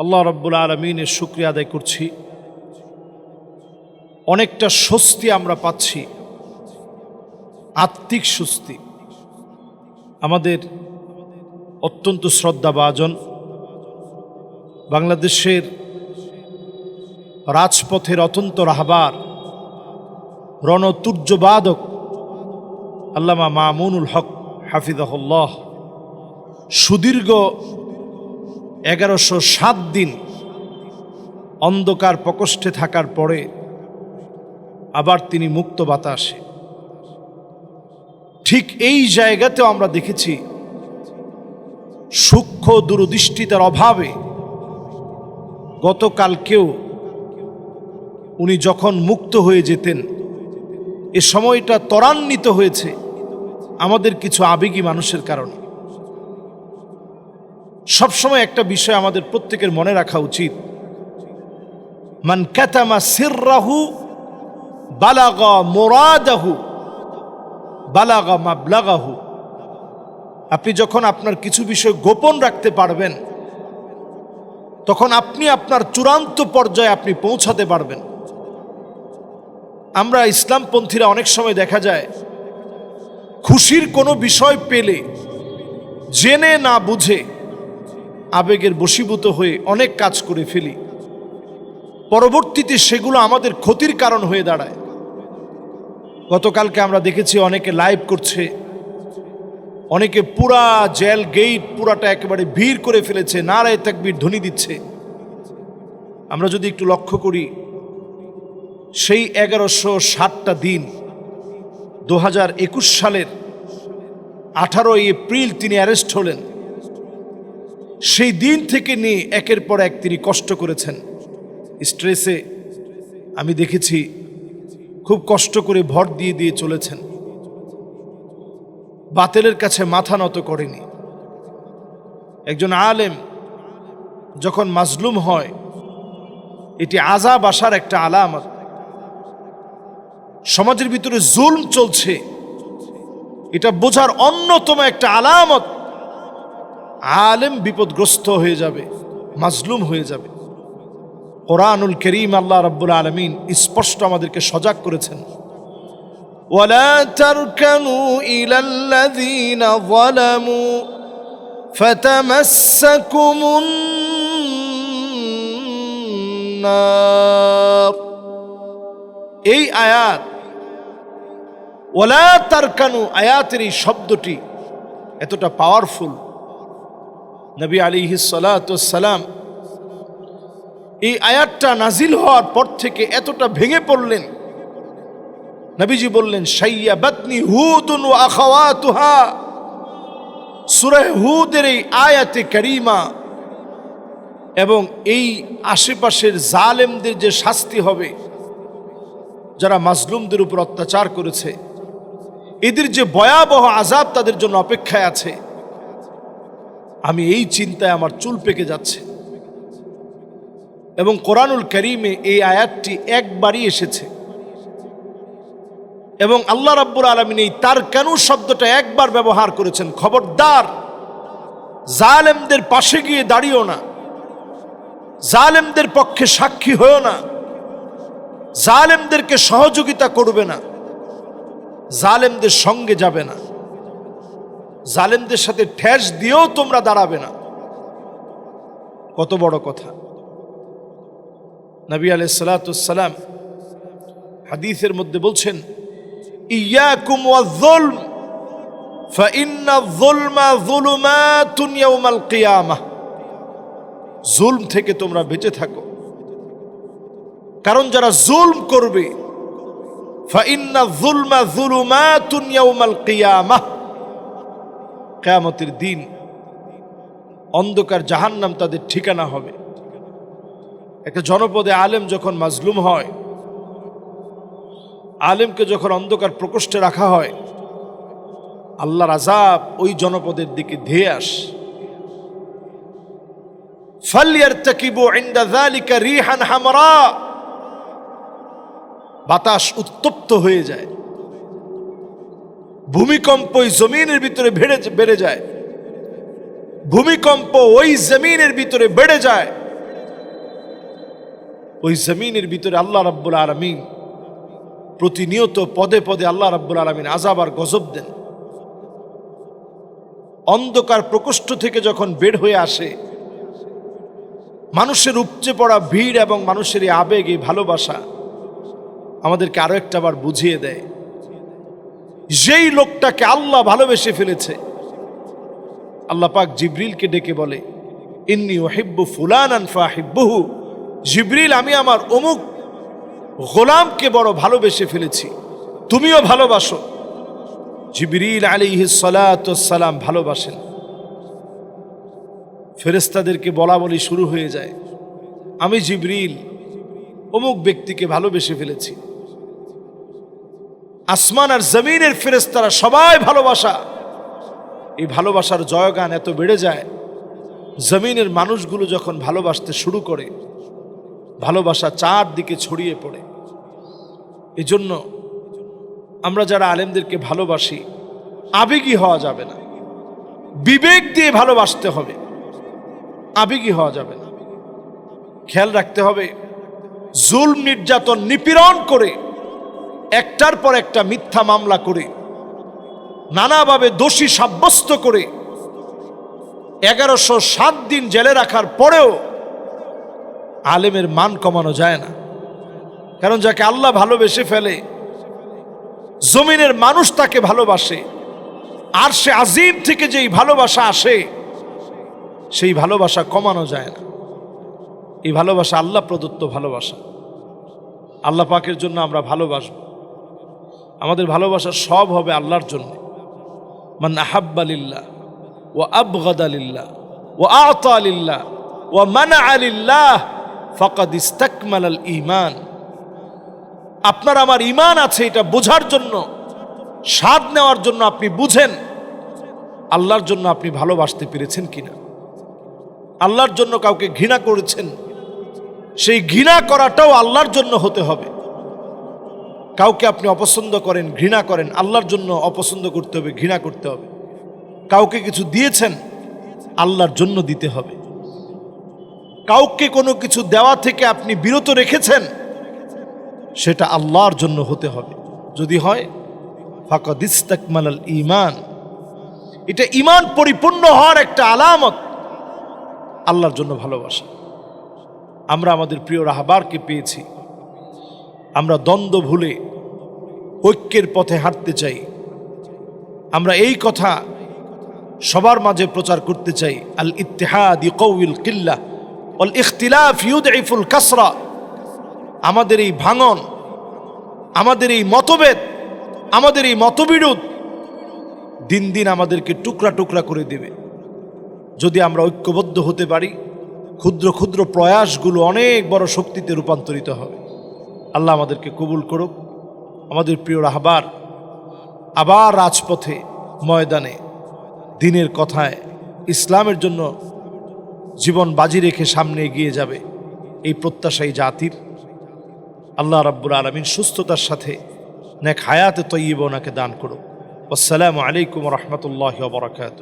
আল্লাহ রব্বুল আলমিনের শুক্রিয়া আদায় করছি। অনেকটা স্বস্তি আমরা পাচ্ছি। আত্মিক স্বস্তি। আমাদের অত্যন্ত শ্রদ্ধাভাজন বাংলাদেশের রাজপথের অত্যন্ত রাহবার, রণতুর্যবাদক আল্লামা মামুনুল হক হাফিজাহুল্লাহ, সুদীর্ঘ এগারোশো সাত দিন অন্ধকার প্রকোষ্ঠে থাকার পরে আবার তিনি মুক্ত বাতাসে। ঠিক এই জায়গাতেও আমরা দেখেছি সূক্ষ্ম দূরদৃষ্টিতার অভাবে গতকালকেও উনি যখন মুক্ত হয়ে যেতেন, এ সময়টা ত্বরান্বিত হয়েছে আমাদের কিছু আবেগী মানুষের কারণে। সবসময় একটা বিষয় আমাদের প্রত্যেকের মনে রাখা উচিত। মান কাতামা সিররাহু, বালাগা মোরাদাহু, বালাগা মাবলাগাহু। আপনি যখন আপনার কিছু বিষয় গোপন রাখতে পারবেন, তখন আপনি আপনার চূড়ান্ত পর্যায়ে আপনি পৌঁছাতে পারবেন। আমরা ইসলামপন্থীরা অনেক সময় দেখা যায়, খুশির কোনো বিষয় পেলে, জেনে না বুঝে আবেগের বশীভূত হয়ে অনেক কাজ করে ফেলি। পরবর্তীতে সেগুলো আমাদের ক্ষতির কারণ হয়ে দাঁড়ায়। গতকালকে আমরা দেখেছি অনেকে লাইভ করছে। অনেকে পুরা জেল গেট পুরাটা একেবারে ভিড় করে ফেলেছে, নারায় তাকবির ধ্বনি দিচ্ছে। আমরা যদি একটু লক্ষ্য করি, সেই এগারোশো ষাটটা দিন, দু হাজার একুশ সালের আঠারোই এপ্রিল তিনি অ্যারেস্ট হলেন। সেই দিন থেকে নিয়ে একের পর এক তিনি কষ্ট করেছেন। স্ট্রেসে আমি দেখেছি খুব কষ্ট করে ভর দিয়ে দিয়ে চলেছেন। বাতেলের কাছে মাথা নত করেনি। একজন আলেম যখন মাজলুম হয়, এটি আজাব আসার একটা আলামত। সমাজের ভিতরে জুলম চলছে। এটা বোঝার অন্যতম একটা আলামত আলেম বিপদগ্রস্ত হয়ে যাবে মাজলুম হয়ে যাবে কোরআনুল করিম আল্লাহ রব্বুল আলমিন স্পষ্ট আমাদেরকে সজাগ করেছেন ولا تركنوا إلى الذين ظلموا فتمسكم النار এই আয়াত ওলা তারকানু আয়াতের এই শব্দটি এতটা পাওয়ারফুল নবী আলী সালাম এই আয়াতটা নাজিল হওয়ার পর থেকে এতটা ভেঙে পড়লেন। নবীজি বললেন সাইয়া বাতনি হুদুন আখাওয়া তুহা সুরাহ হুদের এই আয়াতে করিমা এবং এই আশেপাশের জালেমদের যে শাস্তি হবে, যারা মাজলুমদের উপর অত্যাচার করেছে, এদের যে ভয়াবহ আজাব তাদের জন্য অপেক্ষায় আছে। আমি এই চিন্তায় আমার চুল পেকে যাচ্ছে। এবং কোরআনুল করিমে এই আয়াতটি একবারই এসেছে। এবং আল্লাহ রাব্বুর আলমিন এই তার কেন শব্দটা একবার ব্যবহার করেছেন? খবরদার। জালেমদের পাশে গিয়ে দাঁড়িও না। জালেমদের পক্ষে সাক্ষী হয়েও না। জালেমদেরকে সহযোগিতা করবে না। জালেমদের সঙ্গে যাবে না। জালেমদের সাথে ঠেস দিয়েও তোমরা দাঁড়াবে না কত বড় কথা নবী আলাই সালাতাম হাদিসের মধ্যে বলছেন ইয়াকুম ওয়াজ-যুলম فإن الظلم ظلمات يوم القيامة জুলম থেকে তোমরা বেঁচে থাকো কারণ যারা জুলম করবে ফাইন্না জুলমা জুলুমাতুন ইয়াউমাল কিয়ামাহ কিয়ামতের দিন অন্ধকার জাহান্নাম তাদের ঠিকানা হবে। একটা জনপদে আলেম যখন মাজলুম হয়, আলেমকে যখন অন্ধকার প্রকোষ্ঠে রাখা হয়, আল্লাহর আজাব ওই জনপদের দিকে ধেয়ে আস। বাতাস উত্তপ্ত হয়ে যায়। ভূমিকম্প ওই জমিনের ভিতরে বেড়ে বেড়ে যায়। ভূমিকম্প ওই জমিনের ভিতরে বেড়ে যায়। ওই জমিনের ভিতরে আল্লাহ রাব্বুল আলমিন প্রতিনিয়ত পদে পদে আল্লাহ রাব্বুল আলমিন আজাব আর গজব দেন। অন্ধকার প্রকোষ্ঠ থেকে যখন বের হয়ে আসে, মানুষের উপচে পড়া ভিড় এবং মানুষের এই আবেগ, এই ভালোবাসা আমাদেরকে আরও একটা বার বুঝিয়ে দেয়। যেই লোকটাকে আল্লাহ ভালোবেসে ফেলেছে, আল্লাহ পাক জিব্রিলকে ডেকে বলে, ইন্নি ওহিব্বু ফুলান ফাহিব্বুহু। জিব্রিল, আমি আমার অমুক গোলামকে বড় ভালোবেসে ফেলেছি, তুমিও ভালোবাসো। জিবরিল আলিহি সালাম ভালোবাসেন। ফেরেস্তাদেরকে বলা বলি শুরু হয়ে যায়, আমি জিবরিল, অমুক ব্যক্তিকে ভালোবেসে ফেলেছি। আসমান আর জমিনের ফেরেস্তারা সবাই ভালোবাসা। এই ভালোবাসার জয়গান এত বেড়ে যায়, জমিনের মানুষগুলো যখন ভালোবাসতে শুরু করে, ভালোবাসা চারদিকে ছড়িয়ে পড়ে। এজন্য আমরা যারা আলেমদেরকে ভালোবাসি, আবেগী হওয়া যাবে না। বিবেক দিয়ে ভালোবাসতে হবে, আবেগী হওয়া যাবে না। খেয়াল রাখতে হবে জুল নির্যাতন নিপীড়ন করে একটার পর একটা মিথ্যা মামলা করে, নানাভাবে দোষী সাব্যস্ত করে, এগারোশো সাত দিন জেলে রাখার পরেও আলেমের মান কমানো যায় না। কারণ যাকে আল্লাহ ভালোবেসে ফেলে, জমিনের মানুষ তাকে ভালোবাসে, আর সে আজিম থেকে যেই ভালোবাসা আসে, সেই ভালোবাসা কমানো যায় না। এই ভালোবাসা আল্লাহ প্রদত্ত ভালোবাসা। আল্লাহ পাকের জন্য আমরা ভালোবাসব। আমাদের ভালোবাসা সব হবে আল্লাহর জন্য। মান আহাব্বালিল্লাহ ও আবগাদালিল্লাহ ও আতালিল্লাহ ও মানা আলিল্লাহ ফকাদ ইস্তাকমাল আল ইমান আপনার আমার ইমান আছে এটা বোঝার জন্য, স্বাদ নেওয়ার জন্য আপনি বুঝেন, আল্লাহর জন্য আপনি ভালোবাসতে পেরেছেন কিনা। আল্লাহর জন্য কাউকে ঘৃণা করেছেন, সেই ঘৃণা করাটাও আল্লাহর জন্য হতে হবে। কাউকে আপনি অপছন্দ করেন, ঘৃণা করেন, আল্লাহর জন্য অপছন্দ করতে হবে, ঘৃণা করতে হবে। কাউকে কিছু দিয়েছেন, আল্লাহর জন্য দিতে হবে। কাউকে কোনো কিছু দেওয়া থেকে আপনি বিরত রেখেছেন, সেটা আল্লাহর জন্য হতে হবে। যদি হয়, ফাকদ ইস্তাকমাল ইমান এটা ইমান পরিপূর্ণ হওয়ার একটা আলামত, আল্লাহর জন্য ভালোবাসা। আমরা আমাদের প্রিয় রাহবারকে পেয়েছি। আমরা দ্বন্দ্ব ভুলে ঐক্যের পথে হাঁটতে চাই। আমরা এই কথা সবার মাঝে প্রচার করতে চাই। আল ইত্তেহাদ ইকৌল কিল্লা অল ইখতিলাফ ইউদইফুল কাসরা। আমাদের এই ভাঙন, আমাদের এই মতভেদ, আমাদের এই মতবিরোধ দিন দিন আমাদেরকে টুকরা টুকরা করে দেবে। যদি আমরা ঐক্যবদ্ধ হতে পারি, ক্ষুদ্র ক্ষুদ্র প্রয়াসগুলো অনেক বড় শক্তিতে রূপান্তরিত হবে। আল্লাহ আমাদেরকে কবুল করুক। আমাদের প্রিয় রাহবার, আবার রাজপথে, ময়দানে, দিনের কথায়, ইসলামের জন্য জীবন বাজি রেখে সামনে এগিয়ে যাবে এই প্রত্যাশাই জাতির। আল্লাহ রাব্বুল আলমিন সুস্থতার সাথে নেক হায়াতে তৈব ওনাকে দান করুক। আসসালামু আলাইকুম রহমতুল্লাহ বরকাত